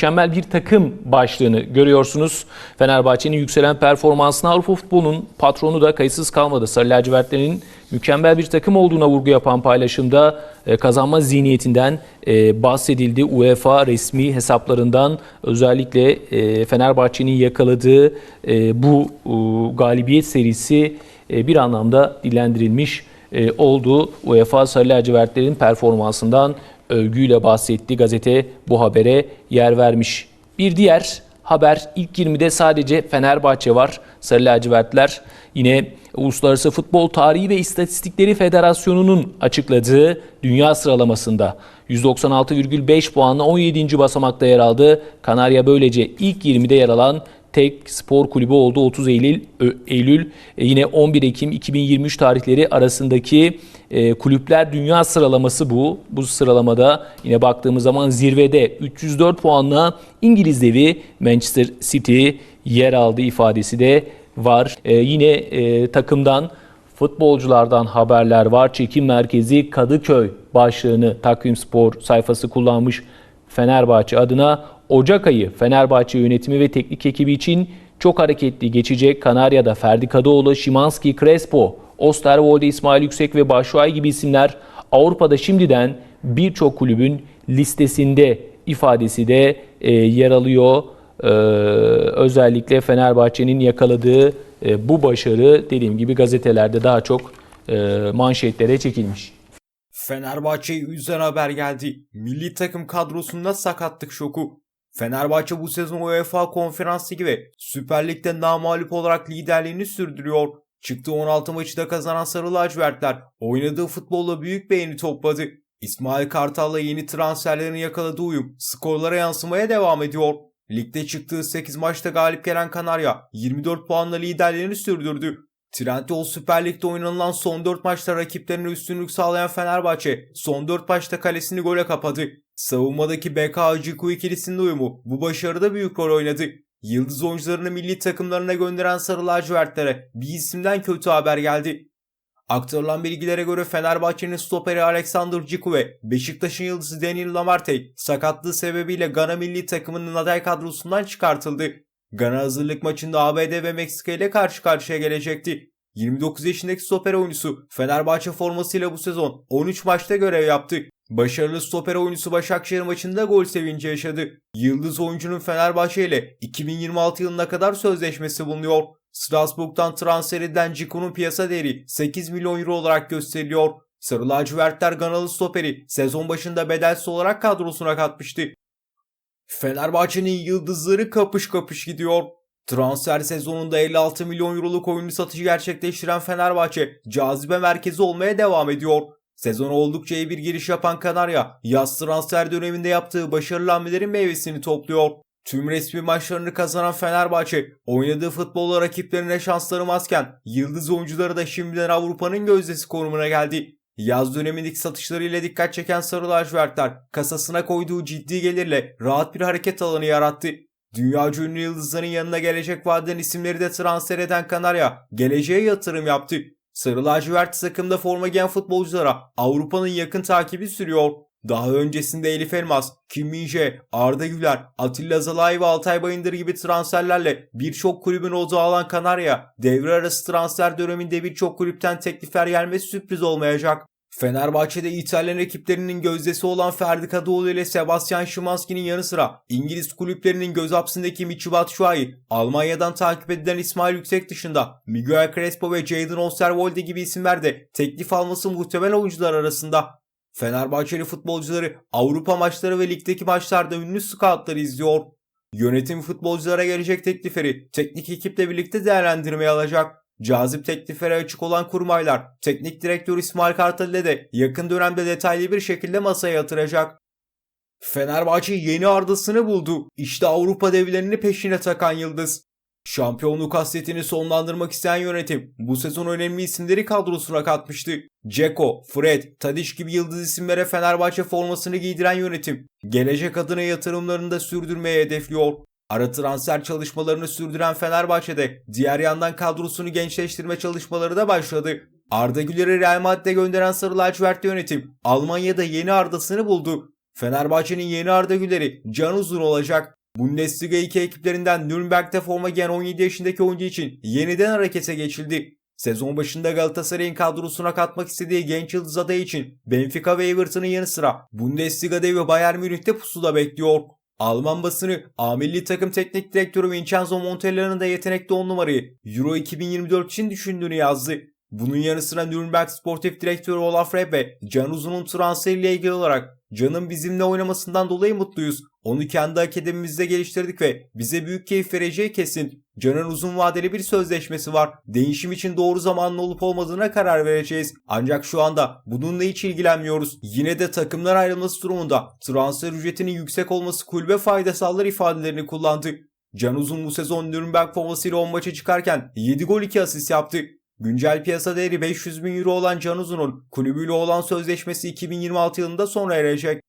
Mükemmel bir takım başlığını görüyorsunuz. Fenerbahçe'nin yükselen performansına Avrupa futbolunun patronu da kayıtsız kalmadı. Sarı lacivertlerin mükemmel bir takım olduğuna vurgu yapan paylaşımda e, kazanma zihniyetinden e, bahsedildi. UEFA resmi hesaplarından özellikle e, Fenerbahçe'nin yakaladığı bu galibiyet serisi bir anlamda dilendirilmiş oldu. UEFA Sarı lacivertlerin performansından övgüyle bahsetti. Gazete bu habere yer vermiş. Bir diğer haber ilk 20'de sadece Fenerbahçe var. Sarı lacivertler yine Uluslararası Futbol Tarihi ve İstatistikleri Federasyonu'nun açıkladığı dünya sıralamasında 196,5 puanla 17. basamakta yer aldı. Kanarya böylece ilk 20'de yer alan tek spor kulübü oldu 30 Eylül Eylül e, yine 11 Ekim 2023 tarihleri arasındaki e, kulüpler dünya sıralaması bu. Bu sıralamada yine baktığımız zaman zirvede 304 puanla İngiliz devi Manchester City yer aldı ifadesi de var. E, yine takımdan futbolculardan haberler var. Çekim merkezi Kadıköy başlığını Takvim Spor sayfası kullanmış. Fenerbahçe adına Ocak ayı Fenerbahçe yönetimi ve teknik ekibi için çok hareketli geçecek. Kanarya'da Ferdi Kadıoğlu, Şimanski, Crespo, Osterwolde, İsmail Yüksek ve Başuay gibi isimler Avrupa'da şimdiden birçok kulübün listesinde ifadesi de e, yer alıyor. Ee, özellikle Fenerbahçe'nin yakaladığı e, bu başarı dediğim gibi gazetelerde daha çok e, manşetlere çekilmiş. Fenerbahçe'yi üzen haber geldi. Milli takım kadrosunda sakatlık şoku. Fenerbahçe bu sezon UEFA Konferans Ligi ve Süper Lig'de namağlup olarak liderliğini sürdürüyor. Çıktığı 16 maçı da kazanan Sarı Lacivertler oynadığı futbolla büyük beğeni topladı. İsmail Kartal'la yeni transferlerin yakaladığı uyum skorlara yansımaya devam ediyor. Ligde çıktığı 8 maçta galip gelen Kanarya 24 puanla liderliğini sürdürdü. Trendyol Süper Lig'de oynanılan son 4 maçta rakiplerine üstünlük sağlayan Fenerbahçe son 4 maçta kalesini gole kapadı. Savunmadaki BK Ciku ikilisinin uyumu bu başarıda büyük rol oynadı. Yıldız oyuncularını milli takımlarına gönderen Sarı Lacivertlere bir isimden kötü haber geldi. Aktarılan bilgilere göre Fenerbahçe'nin stoperi Alexander Ciku ve Beşiktaş'ın yıldızı Daniel Lamarte sakatlığı sebebiyle Gana milli takımının aday kadrosundan çıkartıldı. Gana hazırlık maçında ABD ve Meksika ile karşı karşıya gelecekti. 29 yaşındaki stoper oyuncusu Fenerbahçe formasıyla bu sezon 13 maçta görev yaptı. Başarılı stoper oyuncusu Başakşehir maçında gol sevinci yaşadı. Yıldız oyuncunun Fenerbahçe ile 2026 yılına kadar sözleşmesi bulunuyor. Strasbourg'dan transfer edilen Ciku'nun piyasa değeri 8 milyon euro olarak gösteriliyor. Sarı lacivertler Ganalı stoperi sezon başında bedelsiz olarak kadrosuna katmıştı. Fenerbahçe'nin yıldızları kapış kapış gidiyor. Transfer sezonunda 56 milyon euroluk oyuncu satışı gerçekleştiren Fenerbahçe cazibe merkezi olmaya devam ediyor. Sezona oldukça iyi bir giriş yapan Kanarya, yaz transfer döneminde yaptığı başarılı hamlelerin meyvesini topluyor. Tüm resmi maçlarını kazanan Fenerbahçe, oynadığı futbolla rakiplerine şans tanımazken, yıldız oyuncuları da şimdiden Avrupa'nın gözdesi konumuna geldi. Yaz dönemindeki satışlarıyla dikkat çeken Sarı Lacivertler, kasasına koyduğu ciddi gelirle rahat bir hareket alanı yarattı. Dünyaca ünlü yıldızların yanına gelecek vadeden isimleri de transfer eden Kanarya, geleceğe yatırım yaptı. Sarı lacivert takımda forma giyen futbolculara Avrupa'nın yakın takibi sürüyor. Daha öncesinde Elif Elmas, Kim Min-jae, Arda Güler, Atilla Zalai ve Altay Bayındır gibi transferlerle birçok kulübün odağı alan Kanarya, devre arası transfer döneminde birçok kulüpten teklifler gelmesi sürpriz olmayacak. Fenerbahçe'de İtalyan ekiplerinin gözdesi olan Ferdi Kadıoğlu ile Sebastian Szymanski'nin yanı sıra İngiliz kulüplerinin göz hapsindeki Michy Batshuayi, Almanya'dan takip edilen İsmail Yüksek dışında Miguel Crespo ve Jadon Osterwolde gibi isimler de teklif alması muhtemel oyuncular arasında. Fenerbahçeli futbolcuları Avrupa maçları ve ligdeki maçlarda ünlü scoutları izliyor. Yönetim futbolculara gelecek teklifleri teknik ekiple birlikte değerlendirmeye alacak. Cazip tekliflere açık olan kurmaylar teknik direktör İsmail Kartal ile de yakın dönemde detaylı bir şekilde masaya yatıracak. Fenerbahçe yeni ardasını buldu. İşte Avrupa devlerini peşine takan yıldız. Şampiyonluk hasretini sonlandırmak isteyen yönetim bu sezon önemli isimleri kadrosuna katmıştı. Ceko, Fred, Tadiş gibi yıldız isimlere Fenerbahçe formasını giydiren yönetim gelecek adına yatırımlarını da sürdürmeye hedefliyor. Ara transfer çalışmalarını sürdüren Fenerbahçe'de diğer yandan kadrosunu gençleştirme çalışmaları da başladı. Arda Güler'i Real Madrid'e gönderen Sarı Lacivertli yönetim Almanya'da yeni Arda'sını buldu. Fenerbahçe'nin yeni Arda Güler'i can uzun olacak. Bundesliga 2 ekiplerinden Nürnberg'de forma giyen 17 yaşındaki oyuncu için yeniden harekete geçildi. Sezon başında Galatasaray'ın kadrosuna katmak istediği genç yıldız adayı için Benfica ve Everton'ın yanı sıra Bundesliga devi Bayern Münih'te pusuda bekliyor. Alman basını A milli takım teknik direktörü Vincenzo Montella'nın da yetenekli 10 numarayı Euro 2024 için düşündüğünü yazdı. Bunun yanı sıra Nürnberg Sportif Direktörü Olaf Rebbe, Can Uzun'un transferiyle ilgili olarak Can'ın bizimle oynamasından dolayı mutluyuz. Onu kendi akademimizde geliştirdik ve bize büyük keyif vereceği kesin. Can'ın uzun vadeli bir sözleşmesi var. Değişim için doğru zamanlı olup olmadığına karar vereceğiz. Ancak şu anda bununla hiç ilgilenmiyoruz. Yine de takımlar ayrılması durumunda transfer ücretinin yüksek olması kulübe fayda sağlar ifadelerini kullandı. Can Uzun bu sezon Nürnberg formasıyla 10 maça çıkarken 7 gol 2 asist yaptı. Güncel piyasa değeri 500 bin euro olan Can Uzun'un kulübüyle olan sözleşmesi 2026 yılında sona erecek.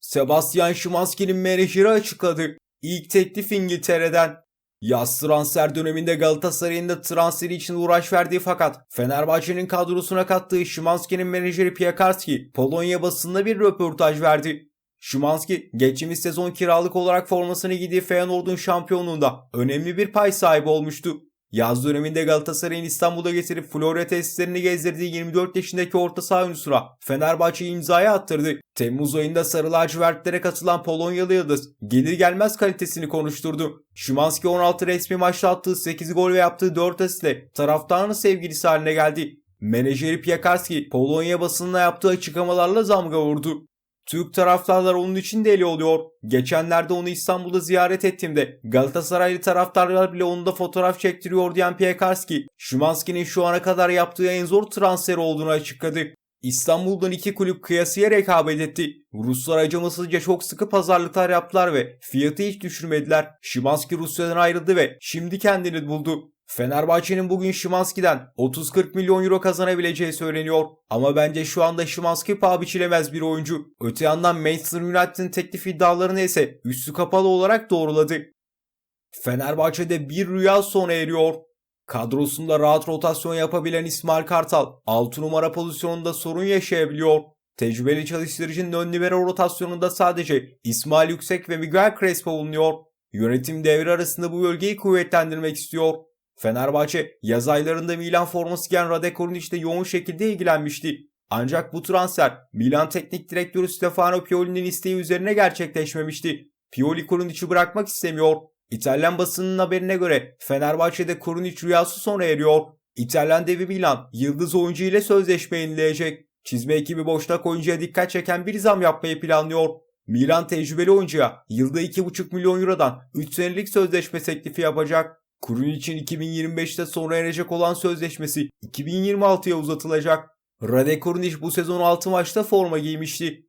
Sebastian Szymanski'nin menajeri açıkladı. İlk teklif İngiltere'den. Yaz transfer döneminde Galatasaray'ın da transferi için uğraş verdiği fakat Fenerbahçe'nin kadrosuna kattığı Szymanski'nin menajeri Piekarski Polonya basınına bir röportaj verdi. Szymanski geçtiğimiz sezon kiralık olarak formasını giydiği Feyenoord'un şampiyonluğunda önemli bir pay sahibi olmuştu. Yaz döneminde Galatasaray'ın İstanbul'a getirip Florya tesislerini gezdirdiği 24 yaşındaki orta saha oyuncusuna Fenerbahçe'yi imzaya attırdı. Temmuz ayında Sarı Lacivertlere katılan Polonyalı Yıldız gelir gelmez kalitesini konuşturdu. Szymanski 16 resmi maçta attığı 8 gol ve yaptığı 4 asistle taraftarın sevgilisi haline geldi. Menajeri Piekarski Polonya basınına yaptığı açıklamalarla zamga vurdu. Türk taraftarlar onun için deli oluyor. Geçenlerde onu İstanbul'da ziyaret ettiğimde Galatasaraylı taraftarlar bile onunla fotoğraf çektiriyor diyen Piekarski, Szymanski'nin şu ana kadar yaptığı en zor transfer olduğunu açıkladı. İstanbul'dan iki kulüp kıyasıya rekabet etti. Ruslar acımasızca çok sıkı pazarlıklar yaptılar ve fiyatı hiç düşürmediler. Szymanski Rusya'dan ayrıldı ve şimdi kendini buldu. Fenerbahçe'nin bugün Szymanski'den 30-40 milyon euro kazanabileceği söyleniyor. Ama bence şu anda Szymanski paha biçilemez bir oyuncu. Öte yandan Manchester United'ın teklif iddialarını ise üstü kapalı olarak doğruladı. Fenerbahçe'de bir rüya sona eriyor. Kadrosunda rahat rotasyon yapabilen İsmail Kartal 6 numara pozisyonunda sorun yaşayabiliyor. Tecrübeli çalıştırıcının ön libero rotasyonunda sadece İsmail Yüksek ve Miguel Crespo bulunuyor. Yönetim devre arasında bu bölgeyi kuvvetlendirmek istiyor. Fenerbahçe yaz aylarında Milan forması giyen Radek Orniç'te yoğun şekilde ilgilenmişti. Ancak bu transfer Milan teknik direktörü Stefano Pioli'nin isteği üzerine gerçekleşmemişti. Pioli Koruniç'i bırakmak istemiyor. İtalyan basınının haberine göre Fenerbahçe'de Koruniç rüyası sona eriyor. İtalyan devi Milan yıldız oyuncu ile sözleşme yenileyecek. Çizme ekibi boşnak oyuncuya dikkat çeken bir zam yapmayı planlıyor. Milan tecrübeli oyuncuya yılda 2,5 milyon eurodan 3 senelik sözleşme teklifi yapacak. Kurun için 2025'te sona erecek olan sözleşmesi 2026'ya uzatılacak. Rade Kurunic bu sezon 6 maçta forma giymişti.